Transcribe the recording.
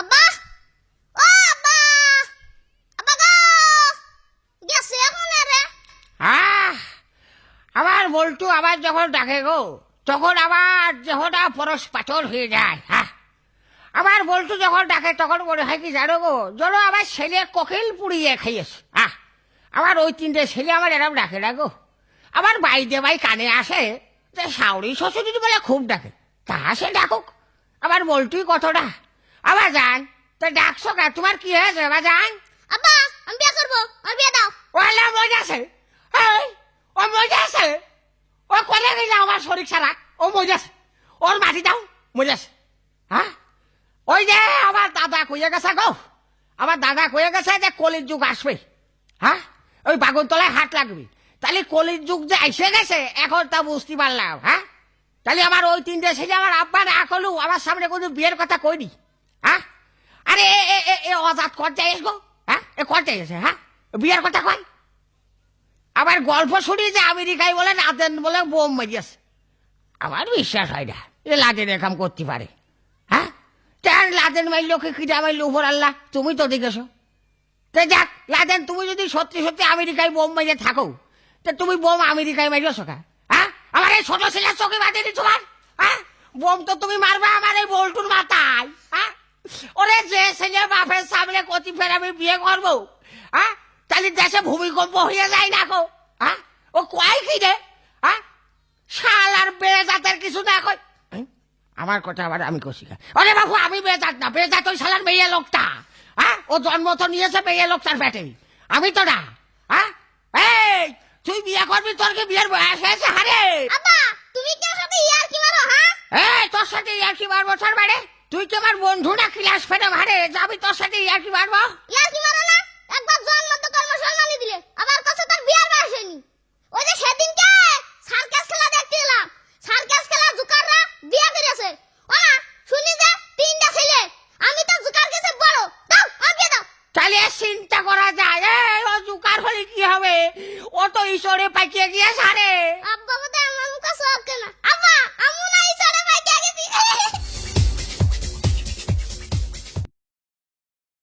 আব্বা ও আব্বা আবার যখন ডাকে গো, তখন আবার দেহটা পরশ পাথর হয়ে যায় হ্যাঁ। আমার বল্টু যখন ডাকে, তখন মনে হয় কি জানো গো, যেন আমার ছেলে কোকিল পুড়িয়ে খাইয়েছে আহ। আমার ওই তিনটে ছেলে আমার এরম ডাকে, না গো। আমার বাইদে বাই কানে আসে, যে সাউরি শ্বশুরি বলে খুব ডাকে, তা সে ডাকুক। আমার বল্টুই কতটা আবার যান তা ডাকছো কা? তোমার কি হয়েছে? আবার যান আব্বা আমি বিয়ে করব। আর বিয়ে দাও। ওলা মজা আছে। ও মজা আছে। ও কোথায় গেলে আমার শরীর ছাড়া ও মজা আছে। ওর মাটি দাও মজা আছে। হ্যাঁ? ওই যে আমার দাদা কইয়ে গেছে গো। আমার দাদা কয়ে গেছে যে কলির যুগ আসবে। হ্যাঁ? ওই বাগুনতলায় হাট লাগবে। তাহলে কলির যুগ যে এসে গেছে এখন তা বুঝতে পারলাম। হ্যাঁ? তাহলে আমার ওই তিনটে ছেলে আমার আব্বা না করলু আমার সামনে কোনো বিয়ের কথা কইনি। হ্যাঁ? আরে এ অজাত করতে এস গো হ্যাঁ? এ করতে এসে হ্যাঁ? বিয়ের কথা কয়। আবার গল্প শুনি যে আমেরিকায় বলে নাদেন বলে বোম মারিয়াছে আমার বিশ্বাস হয় না, এ লাদেন একাম করতে পারে হ্যাঁ? কেন লাদেন মাইল কি কিটা মাইল উপর আল্লাহ, তুমি তো দেখেছ। তো যাক, লাদেন, তুমি যদি সত্যি সত্যি আমেরিকায় বোম মারিয়ে থাকো, তা তুমি বোম আমেরিকায় মারিয়েছো কা হ্যাঁ? আমার এই ছোট ছেলের চোখে বাঁধেনি তোমার হ্যাঁ? বোম তো তুমি মারবে, আমার এই বল্টুর মাথায়। ছেলে বাপের সামনে কতি ফের আমি বিয়ে করব হ্যাঁ তাহলে দেশে ভূমিকম্প হয়ে যায় না গো হ্যাঁ ও কয় কি রে হ্যাঁ শাল আর বেজাতের কিছু না কই হ্যাঁ? আমার কথা আবার আমি কষি আরে বাবু আমি বেজাত না বেজাত ওই শালার মেয়ে লোকটা হ্যাঁ ও জন্ম তো নিয়েছে মেয়ে লোকটার পেটে। আমি তো না হ্যাঁ এই তুই বিয়ে করবি তোর কি বিয়ের বয়স হয়েছে হারে? তুমি কেন সাথে ইয়ার কি মারো হ্যাঁ? এই তোর সাথে ইয়ার কি মারবো তোর বাড়ে তুই কি আমার বন্ধু না ক্লাস ফেটে ভারে যাবি তোর সাথে ইয়ার কি মারবো? ইয়ার কি মারো না? একবার জন্ম তো কর্ম সম্মানি দিলে। আবার কাছে তার বিয়ার হয়নি। ওই যে সেদিনকে সার্কাস খেলা দেখতে এলাম। সার্কাস খেলা জুকাররা বিয়া করেছে ও না শুনি যে তিনটা ছেলে। আমি তো জুকার কাছে বড়। দাও আমি দাও। তাহলে চিন্তা করা যায়। এই ও জুকার হলে কি হবে? ও তো ঈশ্বরে পাইকে গিয়ে সারে। আব্বা বোধ আমার মুখে সব কেনা।